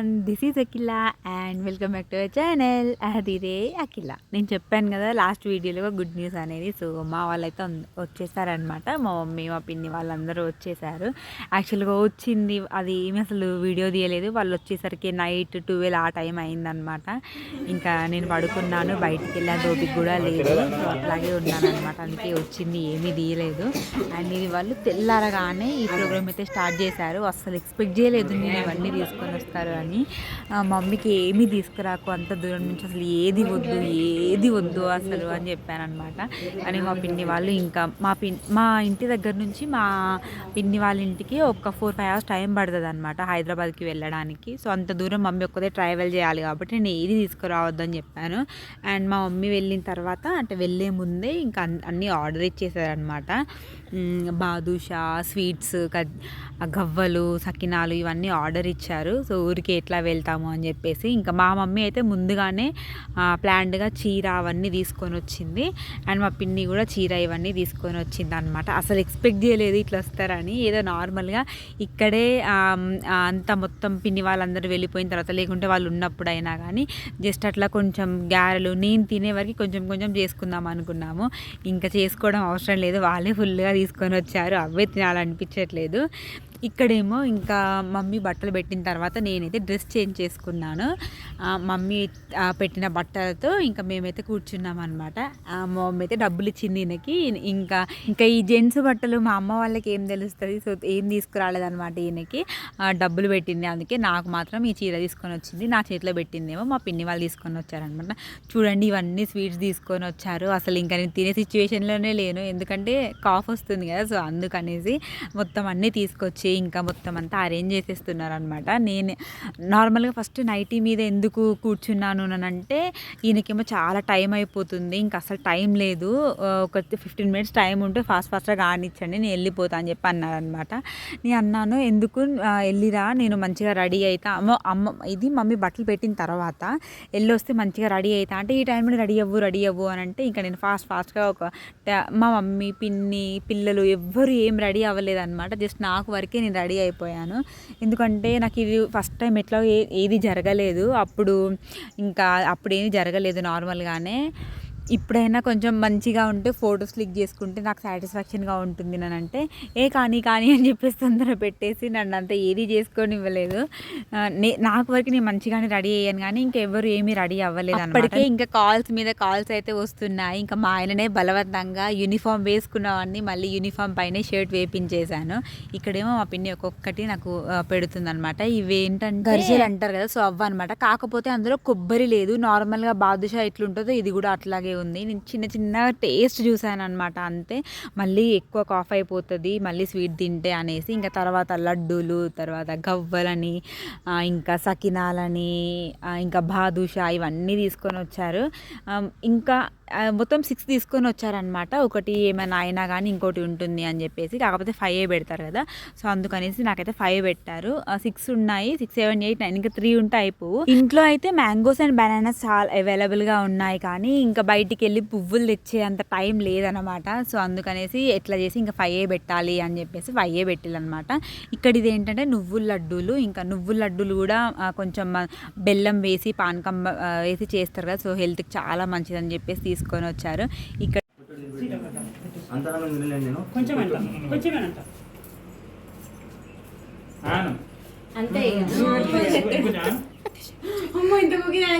Everyone this is Akhila and welcome back to our channel అదిరే అఖిల నేను చెప్పాను కదా last వీడియోలో గుడ్ న్యూస్ అనేది. సో మా వాళ్ళైతే వచ్చేసారనమాట మా మమ్మీ మా పిన్ని వాళ్ళందరూ వచ్చేసారు. యాక్చువల్గా వచ్చింది అది ఏమి అసలు వీడియో తీయలేదు. వాళ్ళు వచ్చేసరికి నైట్ ట్వెల్వ్ ఆ టైం అయిందనమాట ఇంకా నేను పడుకున్నాను బయటికి వెళ్ళా దోపికి కూడా లేదు. సో అట్లాగే ఉన్నాను అనమాట అందుకే వచ్చింది ఏమీ తీయలేదు. అండ్ ఇది వాళ్ళు తెల్లారగానే ఈ ప్రోగ్రామ్ అయితే స్టార్ట్ చేశారు. అస్సలు ఎక్స్పెక్ట్ చేయలేదు నేను ఇవన్నీ తీసుకొని వస్తారు అని. అని మమ్మీకి ఏమీ తీసుకురాకు అంత దూరం నుంచి అసలు ఏది వద్దు ఏది వద్దు అసలు అని చెప్పాను అనమాట కానీ మా పిన్ని వాళ్ళు ఇంకా మా పిన్ మా ఇంటి దగ్గర నుంచి మా పిన్ని వాళ్ళ ఇంటికి ఒక ఫోర్ ఫైవ్ అవర్స్ టైం పడుతుంది అనమాట హైదరాబాద్కి వెళ్ళడానికి. సో అంత దూరం మమ్మీ ఒక్కదే ట్రావెల్ చేయాలి కాబట్టి నేను ఏది తీసుకురావద్దని చెప్పాను. అండ్ మా మమ్మీ వెళ్ళిన తర్వాత అంటే వెళ్ళే ముందే ఇంకా అన్- అన్నీ ఆర్డర్ ఇచ్చేసారనమాట. బాదుషా స్వీట్స్ గవ్వలు సకినాలు ఇవన్నీ ఆర్డర్ ఇచ్చారు. సో ఊరికే ఎట్లా వెళ్తాము అని చెప్పేసి ఇంకా మా మమ్మీ అయితే ముందుగానే ప్లాన్డ్గా చీర అవన్నీ తీసుకొని వచ్చింది. అండ్ మా పిన్ని కూడా చీర ఇవన్నీ తీసుకొని వచ్చింది అనమాట అసలు ఎక్స్పెక్ట్ చేయలేదు ఇట్లా వస్తారని. ఏదో నార్మల్గా ఇక్కడే అంత అంతా మొత్తం పిన్ని వాళ్ళందరూ వెళ్ళిపోయిన తర్వాత లేకుంటే వాళ్ళు ఉన్నప్పుడు అయినా కానీ జస్ట్ అట్లా కొంచెం గారెలు నేను తినే వరకు కొంచెం కొంచెం చేసుకుందాం అనుకున్నాము. ఇంకా చేసుకోవడం అవసరం లేదు. వాళ్ళే ఫుల్గా తీసుకొని వచ్చారు. అవే తినాలనిపించట్లేదు. ఇక్కడేమో ఇంకా మమ్మీ బట్టలు పెట్టిన తర్వాత నేనైతే డ్రెస్ చేంజ్ చేసుకున్నాను. మమ్మీ పెట్టిన బట్టలతో ఇంకా మేమైతే కూర్చున్నాం అనమాట మా మమ్మీ అయితే డబ్బులు ఇచ్చింది ఈయనకి. ఇంకా ఇంకా ఈ జెంట్స్ బట్టలు మా అమ్మ వాళ్ళకి ఏం తెలుస్తుంది? సో ఏం తీసుకురాలేదనమాట ఈయనకి. డబ్బులు పెట్టింది. అందుకే నాకు మాత్రం ఈ చీర తీసుకొని వచ్చింది. నా చేతిలో పెట్టిందేమో మా పిన్ని వాళ్ళు తీసుకొని వచ్చారనమాట చూడండి ఇవన్నీ స్వీట్స్ తీసుకొని వచ్చారు. అసలు ఇంకా నేను తినే సిచ్యువేషన్లోనే లేను. ఎందుకంటే కాఫ్ వస్తుంది కదా సో అందుకనేసి మొత్తం అన్నీ తీసుకొచ్చి ఇంకా మొత్తం అంతా అరేంజ్ చేసేస్తున్నారు అనమాట నేను నార్మల్గా ఫస్ట్ నైటీ మీద ఎందుకు కూర్చున్నాను అని అంటే ఈయనకేమో చాలా టైం అయిపోతుంది. ఇంకా అసలు టైం లేదు. ఒక ఫిఫ్టీన్ మినిట్స్ టైం ఉంటే ఫాస్ట్ ఫాస్ట్గా కానిచ్చండి నేను వెళ్ళిపోతా అని చెప్పి అన్నారనమాట నేను అన్నాను ఎందుకు వెళ్ళిరా నేను మంచిగా రెడీ అవుతా అమ్మ అమ్మ ఇది మమ్మీ బట్టలు పెట్టిన తర్వాత వెళ్ళొస్తే మంచిగా రెడీ అవుతా అంటే ఈ టైంలో రెడీ అవ్వు రెడీ అవ్వు అని అంటే ఇంకా నేను ఫాస్ట్ ఫాస్ట్గా ఒక మా మమ్మీ పిన్ని పిల్లలు ఎవ్వరు ఏం రెడీ అవ్వలేదు అనమాట జస్ట్ నాకు వరకే నేను రెడీ అయిపోయాను. ఎందుకంటే నాకు ఇది ఫస్ట్ టైం ఎట్లా ఏ ఏది జరగలేదు. అప్పుడు ఇంకా అప్పుడు ఏది జరగలేదు నార్మల్గానే. ఇప్పుడైనా కొంచెం మంచిగా ఉంటే ఫొటోస్ క్లిక్ చేసుకుంటే నాకు సాటిస్ఫాక్షన్గా ఉంటుంది అని అంటే ఏ కానీ కానీ అని చెప్పేసి తొందర పెట్టేసి నన్ను అంత ఏది చేసుకొని ఇవ్వలేదు నే నాకు వరకు నేను మంచిగానే రెడీ అయ్యాను కానీ ఇంకెవ్వరు ఏమీ రెడీ అవ్వలేదు అప్పటికే ఇంకా కాల్స్ మీద కాల్స్ అయితే వస్తున్నాయి. ఇంకా మా ఆయననే బలవంతంగా యూనిఫామ్ వేసుకున్నవన్నీ మళ్ళీ యూనిఫామ్ పైన షర్ట్ వేపించేశాను. ఇక్కడేమో మా పిన్ని ఒక్కొక్కటి నాకు పెడుతుంది అనమాట ఇవి ఏంటంటే గర్జలు అంటారు కదా సో అవ్వ అనమాట కాకపోతే అందులో కొబ్బరి లేదు. నార్మల్గా బాదుషా ఎట్లుంటుందో ఇది కూడా అట్లాగే ఉంది. నేను చిన్న చిన్న టేస్ట్ చూశాను అనమాట అంతే. మళ్ళీ ఎక్కువ కాఫ్ అయిపోతుంది. మళ్ళీ స్వీట్ తింటే అనేసి ఇంకా తర్వాత లడ్డూలు తర్వాత గవ్వలని ఇంకా సకినాలని ఇంకా బాదుషా ఇవన్నీ తీసుకొని వచ్చారు. ఇంకా మొత్తం సిక్స్ తీసుకొని వచ్చారనమాట ఒకటి ఏమైనా అయినా కానీ ఇంకోటి ఉంటుంది అని చెప్పేసి. కాకపోతే ఫైవ్ పెడతారు కదా. సో అందుకనేసి నాకైతే ఫైవ్ పెట్టారు. సిక్స్ ఉన్నాయి. సిక్స్ సెవెన్ ఎయిట్ నైన్ ఇంకా త్రీ ఉంటే అయిపోవు. ఇంట్లో అయితే మ్యాంగోస్ అండ్ బనానాస్ చాలా అవైలబుల్గా ఉన్నాయి కానీ ఇంకా బయటికి వెళ్ళి పువ్వులు తెచ్చే అంత టైం లేదనమాట సో అందుకనేసి ఎట్లా చేసి ఇంకా ఫైవ్ పెట్టాలి అని చెప్పేసి ఫైవ్ పెట్టాలన్నమాట ఇక్కడ ఇది ఏంటంటే నువ్వుల లడ్డూలు. ఇంకా నువ్వుల లడ్డూలు కూడా కొంచెం బెల్లం వేసి పానకం వేసి చేస్తారు కదా. సో హెల్త్కి చాలా మంచిదని చెప్పేసి తీసుకొని వచ్చారు. ఇక్కడ అంతే. కొంచెం. అమ్మో ఇంత తినడు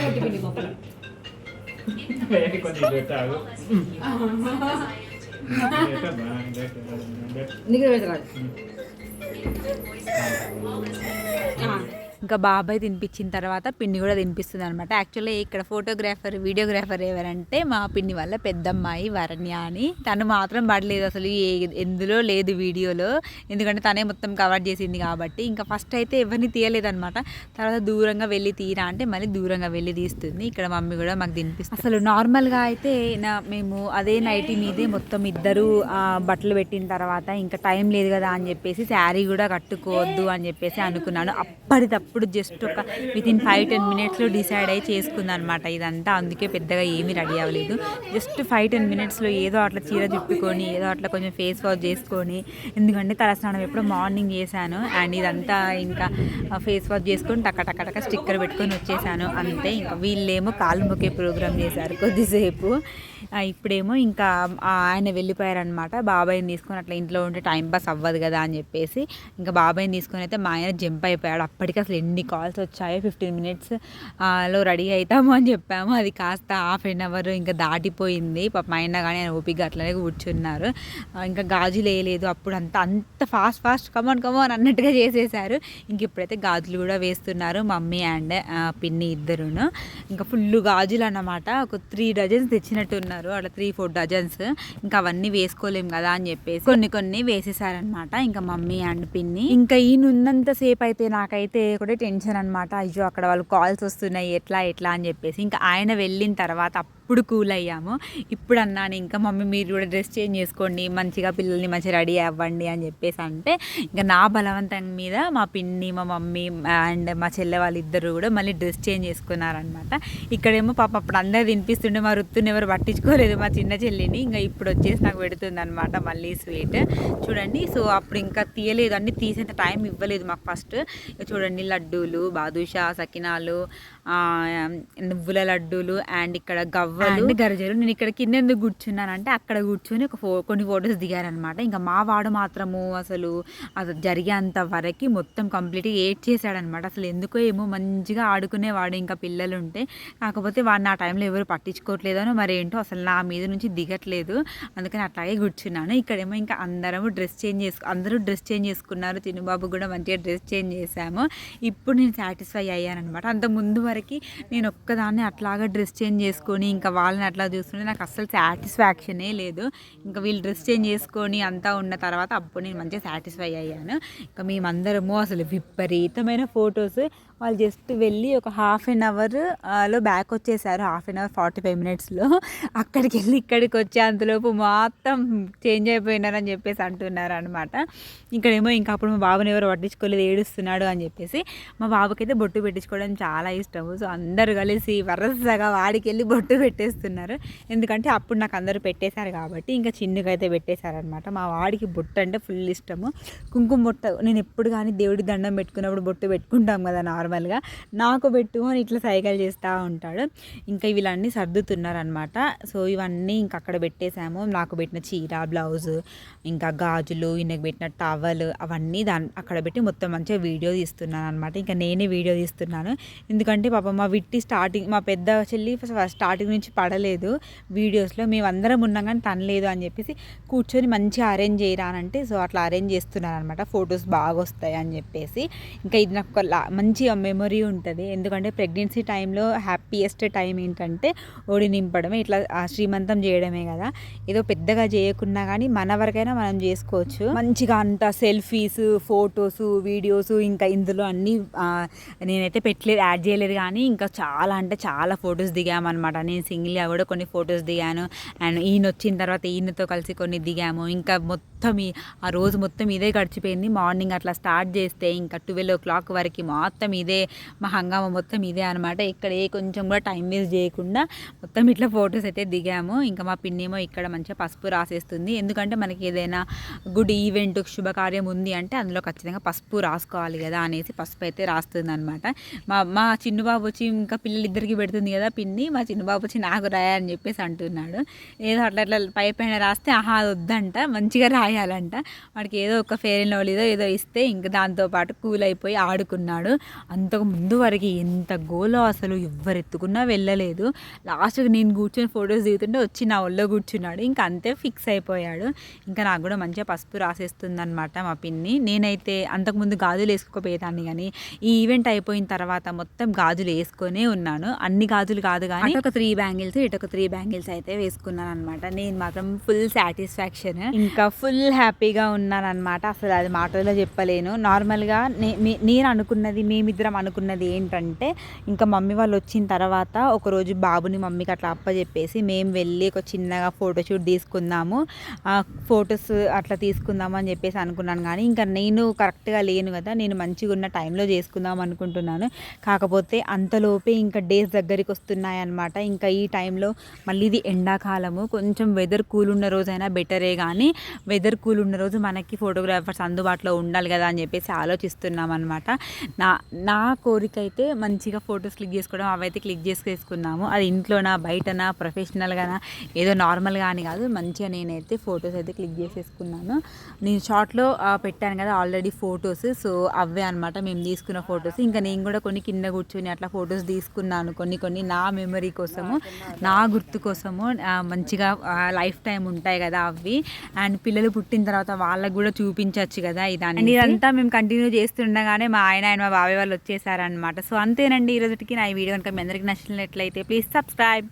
కొట్టి పిండి గొప్ప నీకు ఇంకా బాబాయ్ తినిపించిన తర్వాత పిన్ని కూడా తినిపిస్తుంది అనమాట యాక్చువల్లీ ఇక్కడ ఫోటోగ్రాఫర్ వీడియోగ్రాఫర్ ఎవరంటే మా పిన్ని వల్ల పెద్దమ్మాయి వరణ్య అని. తను మాత్రం పడలేదు అసలు ఏ- ఎందులో లేదు వీడియోలో. ఎందుకంటే తనే మొత్తం కవర్ చేసింది కాబట్టి. ఇంకా ఫస్ట్ అయితే ఎవరిని తీయలేదనమాట తర్వాత దూరంగా వెళ్ళి తీరా అంటే మళ్ళీ దూరంగా వెళ్ళి తీస్తుంది. ఇక్కడ మమ్మీ కూడా మాకు తినిపిస్తుంది. అసలు నార్మల్గా అయితే నా మేము అదే నైటీ మీదే మొత్తం ఇద్దరు బట్టలు పెట్టిన తర్వాత ఇంకా టైం లేదు కదా అని చెప్పేసి శారీ కూడా కట్టుకోవద్దు అని చెప్పేసి అనుకున్నాను. అప్పటి తప్ప ఇప్పుడు జస్ట్ ఒక విత్ ఇన్ ఫైవ్ టెన్ మినిట్స్లో డిసైడ్ అయ్యి చేసుకుంది అనమాట ఇదంతా. అందుకే పెద్దగా ఏమీ రెడీ అవ్వలేదు. జస్ట్ ఫైవ్ టెన్ మినిట్స్లో ఏదో అట్లా చీర తిప్పుకొని ఏదో అట్లా కొంచెం ఫేస్ వాష్ చేసుకొని ఎందుకంటే తలస్నానం ఎప్పుడో మార్నింగ్ చేశాను అండ్ ఇదంతా ఇంకా ఫేస్ వాష్ చేసుకొని టక టక్క స్టిక్కర్ పెట్టుకొని వచ్చేసాను. అంతే ఇంకా వీళ్ళేమో కాలు మొక్కే ప్రోగ్రామ్ చేశారు కొద్దిసేపు. ఇప్పుడేమో ఇంకా ఆయన వెళ్ళిపోయారనమాట. బాబాయ్ని తీసుకొని అట్లా ఇంట్లో ఉంటే టైం పాస్ అవ్వదు కదా అని చెప్పేసి. ఇంకా బాబాయ్ని తీసుకొని అయితే మా ఆయన జంప్ అయిపోయాడు. అప్పటికి అసలు ఎన్ని కాల్స్ వచ్చాయో ఫిఫ్టీన్ మినిట్స్లో రెడీ అవుతాము అని చెప్పాము. అది కాస్త హాఫ్ అన్ అవర్ ఇంకా దాటిపోయింది. పాపం అయినా కానీ ఆయన ఓపిక అట్లనే కూర్చున్నారు. ఇంకా గాజులు వేయలేదు. అప్పుడు అంత అంత ఫాస్ట్ ఫాస్ట్ కమాన్ కమాన్ అన్నట్టుగా చేసేసారు. ఇంక ఇప్పుడైతే గాజులు కూడా వేస్తున్నారు. మమ్మీ అండ్ పిన్ని ఇద్దరును. ఇంకా ఫుల్ గాజులు అన్నమాట. ఒక త్రీ డజన్స్ తెచ్చినట్టున్నారు. అట్లా త్రీ ఫోర్ డజన్స్. ఇంకా అవన్నీ వేసుకోలేం కదా అని చెప్పేసి కొన్ని కొన్ని వేసేసారనమాట ఇంకా మమ్మీ అండ్ పిన్ని. ఇంకా ఈయన ఉన్నంత సేపు అయితే నాకైతే కూడా టెన్షన్ అనమాట అయ్యో అక్కడ వాళ్ళు కాల్స్ వస్తున్నాయి ఎట్లా ఎట్లా అని చెప్పేసి. ఇంకా ఆయన వెళ్ళిన తర్వాత అప్పుడు కూల్ అయ్యాము. ఇప్పుడు అన్నాను ఇంకా మమ్మీ మీరు కూడా డ్రెస్ చేంజ్ చేసుకోండి మంచిగా పిల్లల్ని మంచిగా రెడీ అవ్వండి అని చెప్పేసి అంటే ఇంకా నా బలవంతం మీద మా పిన్ని మా మమ్మీ అండ్ మా చెల్లె వాళ్ళిద్దరు కూడా మళ్ళీ డ్రెస్ చేంజ్ చేసుకున్నారనమాట ఇక్కడేమో పాప అప్పుడు అందరు తినిపిస్తుండే మా రుత్తుని ఎవరు పట్టించుకోలేదు మా చిన్న చెల్లిని. ఇంకా ఇప్పుడు వచ్చేసి నాకు పెడుతుంది అనమాట మళ్ళీ స్వీట్. చూడండి సో అప్పుడు ఇంకా తీయలేదు అన్ని తీసేంత టైం ఇవ్వలేదు మాకు ఫస్ట్. చూడండి లడ్డూలు బాదుషా సకినాలు నువ్వుల లడ్డూలు అండ్ ఇక్కడ గవ్వలు. గరిజలు గరజలు. నేను ఇక్కడ కింద ఎందుకు కూర్చున్నానంటే అక్కడ కూర్చొని ఒక ఫో కొన్ని ఫొటోస్ దిగారనమాట. ఇంకా మా వాడు మాత్రము అసలు అది జరిగేంత వరకు మొత్తం కంప్లీట్గా ఏడ్ చేశాడనమాట. అసలు ఎందుకో ఏమో మంచిగా ఆడుకునేవాడు ఇంకా పిల్లలు ఉంటే కాకపోతే వాడిని ఆ టైంలో ఎవరు పట్టించుకోవట్లేదనో మరి ఏంటో అసలు నా మీద నుంచి దిగట్లేదు. అందుకని అట్లాగే కూర్చున్నాను. ఇక్కడేమో ఇంకా అందరము డ్రెస్ చేంజ్ చేసుకు అందరూ డ్రెస్ చేంజ్ చేసుకున్నారు. తినుబాబు కూడా మంచిగా డ్రెస్ చేంజ్ చేశాము. ఇప్పుడు నేను సాటిస్ఫై అయ్యానమాట అంత ముందు వరకు నేను ఒక్కదాన్ని అట్లాగా డ్రెస్ చేంజ్ చేసుకొని ఇంకా వాళ్ళని అట్లా చూస్తుంటే నాకు అస్సలు సాటిస్ఫాక్షనే లేదు. ఇంకా వీళ్ళు డ్రెస్ చేంజ్ చేసుకొని అంతా ఉన్న తర్వాత అప్పుడు నేను మంచిగా సాటిస్ఫై అయ్యాను. ఇంకా మేమందరము అసలు విపరీతమైన ఫొటోస్ వాళ్ళు జస్ట్ వెళ్ళి ఒక హాఫ్ అన్ అవర్లో బ్యాక్ వచ్చేసారు. Half an hour forty five మినిట్స్లో అక్కడికి వెళ్ళి ఇక్కడికి వచ్చే అంతలోపు మొత్తం చేంజ్ అయిపోయినారని చెప్పేసి అంటున్నారు అనమాట ఇక్కడేమో ఇంకా అప్పుడు మా బాబుని ఎవరు పట్టించుకోలేదు ఏడుస్తున్నాడు అని చెప్పేసి. మా బాబుకైతే బొట్టు పెట్టించుకోవడం చాలా ఇష్టము సో అందరు కలిసి వరసగా వాడికి వెళ్ళి బొట్టు పెట్టేస్తున్నారు. ఎందుకంటే అప్పుడు నాకు అందరూ పెట్టేశారు కాబట్టి ఇంకా చిన్నకైతే పెట్టేశారనమాట మా వాడికి బొట్టు అంటే ఫుల్ ఇష్టము. కుంకుమ బొట్ట నేను ఎప్పుడు కానీ దేవుడి దండం పెట్టుకున్నప్పుడు బొట్టు పెట్టుకుంటాం కదా నార్మల్ నార్మల్గా నాకు పెట్టు అని ఇట్లా సైకిల్ చేస్తూ ఉంటాడు. ఇంకా వీళ్ళన్నీ సర్దుతున్నారనమాట. సో ఇవన్నీ ఇంక అక్కడ పెట్టేశాము. నాకు పెట్టిన చీర బ్లౌజ్ ఇంకా గాజులు ఈయనకు పెట్టిన టవల్ అవన్నీ దాని అక్కడ పెట్టి మొత్తం మంచిగా వీడియో తీస్తున్నాను అనమాట ఇంకా నేనే వీడియో తీస్తున్నాను. ఎందుకంటే పాప మా విట్టి స్టార్టింగ్ మా పెద్ద చెల్లి స్టార్టింగ్ నుంచి పడలేదు వీడియోస్లో. మేము అందరం ఉన్నాం కానీ తను లేదు అని చెప్పేసి కూర్చొని మంచిగా అరేంజ్ చేయరానంటే సో అట్లా అరేంజ్ చేస్తున్నాను అనమాట ఫొటోస్ బాగా వస్తాయి అని చెప్పేసి. ఇంకా ఇది నాకు మంచిగా లా- మెమొరీ ఉంటుంది. ఎందుకంటే ప్రెగ్నెన్సీ టైంలో హ్యాపీయెస్ట్ టైం ఏంటంటే ఒడి నింపడమే ఇట్లా శ్రీమంతం చేయడమే కదా. ఏదో పెద్దగా చేయకున్నా కానీ మన వరకైనా మనం చేసుకోవచ్చు. మంచిగా అంత సెల్ఫీస్ ఫొటోస్ వీడియోస్ ఇంకా ఇందులో అన్నీ నేనైతే పెట్టలేదు యాడ్ చేయలేదు కానీ ఇంకా చాలా అంటే చాలా ఫొటోస్ దిగామన్నమాట. నేను సింగిల్గా కూడా కొన్ని ఫొటోస్ దిగాను. అండ్ ఈయన వచ్చిన తర్వాత ఈయనతో కలిసి కొన్ని దిగాము. ఇంకా మొత్తం ఆ రోజు మొత్తం ఇదే గడిచిపోయింది. మార్నింగ్ అట్లా స్టార్ట్ చేస్తే ఇంకా ట్వెల్వ్ ఓ క్లాక్ వరకు మొత్తం ఇదే మా హంగామా మొత్తం ఇదే అనమాట ఇక్కడ ఏ కొంచెం కూడా టైం వేస్ట్ చేయకుండా మొత్తం ఇట్లా ఫొటోస్ అయితే దిగాము. ఇంకా మా పిన్నేమో ఇక్కడ మంచిగా పసుపు రాసేస్తుంది. ఎందుకంటే మనకి ఏదైనా గుడ్ ఈవెంట్ శుభకార్యం ఉంది అంటే అందులో ఖచ్చితంగా పసుపు రాసుకోవాలి కదా అనేసి పసుపు అయితే రాస్తుంది అనమాట మా మా చిన్న బాబు వచ్చి ఇంకా పిల్లలిద్దరికి పెడుతుంది కదా పిన్ని మా చిన్న బాబు వచ్చి నాకు రాయని అని చెప్పేసి అంటున్నాడు. ఏదో అట్లా అట్లా పై పైన రాస్తే ఆహా అది వద్దంట మంచిగా రాయాలంట. వాడికి ఏదో ఒక ఫెయిర్ అండ్ లవ్లీదో ఏదో ఇస్తే ఇంకా దాంతోపాటు కూల్ అయిపోయి ఆడుకున్నాడు. అంతకు ముందు వరకు ఎంత గోలో అసలు ఎవ్వరెత్తుకున్నా వెళ్ళలేదు. లాస్ట్కి నేను కూర్చొని ఫొటోస్ దిగుతుంటే వచ్చి నా ఒళ్ళో కూర్చున్నాడు. ఇంకా అంతే ఫిక్స్ అయిపోయాడు. ఇంకా నాకు కూడా మంచిగా పసుపు రాసేస్తుంది అనమాట మా పిన్ని. నేనైతే అంతకుముందు గాజులు వేసుకోపోయేదాన్ని కానీ ఈ ఈవెంట్ అయిపోయిన తర్వాత మొత్తం గాజులు వేసుకొనే ఉన్నాను. అన్ని గాజులు కాదు కానీ ఒక త్రీ బ్యాంగిల్స్ ఇటు ఒక త్రీ బ్యాంగిల్స్ అయితే వేసుకున్నాను అనమాట నేను మాత్రం ఫుల్ సాటిస్ఫాక్షన్ ఇంకా ఫుల్ హ్యాపీగా ఉన్నాను అనమాట అసలు అది మాటల్లో చెప్పలేను. నార్మల్గా నే- మీ- నేను అనుకున్నది మేమిద్దరం అనుకున్నది ఏంటంటే ఇంకా మమ్మీ వాళ్ళు వచ్చిన తర్వాత ఒకరోజు బాబుని మమ్మీకి అట్లా అప్పచెప్పేసి మేము వెళ్ళి ఒక చిన్నగా ఫోటోషూట్ తీసుకుందాము ఫొటోస్ అట్లా తీసుకుందాము అని చెప్పేసి అనుకున్నాను. కానీ ఇంకా నేను కరెక్ట్గా లేను కదా నేను మంచిగా ఉన్న టైంలో చేసుకుందాం అనుకుంటున్నాను. కాకపోతే అంతలోపే ఇంకా డేస్ దగ్గరికి వస్తున్నాయి అనమాట ఇంకా ఈ టైంలో మళ్ళీ ఇది ఎండాకాలము. కొంచెం వెదర్ కూల్ ఉన్న రోజైనా బెటరే కానీ వెదర్ కూల్ ఉన్న రోజు మనకి ఫోటోగ్రాఫర్స్ అందుబాటులో ఉండాలి కదా అని చెప్పేసి ఆలోచిస్తున్నాం అనమాట నా నా కోరిక అయితే మంచిగా ఫొటోస్ క్లిక్ చేసుకోవడం అవైతే క్లిక్ చేసుకేసుకున్నాము అది ఇంట్లోనా బయటనా ప్రొఫెషనల్గానా ఏదో నార్మల్గా అని కాదు. మంచిగా నేనైతే ఫొటోస్ అయితే క్లిక్ చేసేసుకున్నాను. నేను షార్ట్లో పెట్టాను కదా ఆల్రెడీ ఫొటోస్. సో అవే అనమాట మేము తీసుకున్న ఫొటోస్. ఇంకా నేను కూడా కొన్ని కింద కూర్చొని అట్లా ఫొటోస్ తీసుకున్నాను. కొన్ని కొన్ని నా మెమరీ కోసము నా గుర్తు కోసము మంచిగా లైఫ్ టైం ఉంటాయి కదా అవి. అండ్ పిల్లలు పుట్టిన తర్వాత వాళ్ళకు కూడా చూపించవచ్చు కదా ఇదాన్ని ఇదంతా మేము కంటిన్యూ చేస్తుండగానే మా ఆయన ఆయన మా బాబాయ్ వాళ్ళు వచ్చేసారనమాట సో అంతేనండి ఈ నా ఈ వీడియో కనుక మీ అందరికీ నచ్చినట్లయితే ప్లీజ్ సబ్స్క్రైబ్.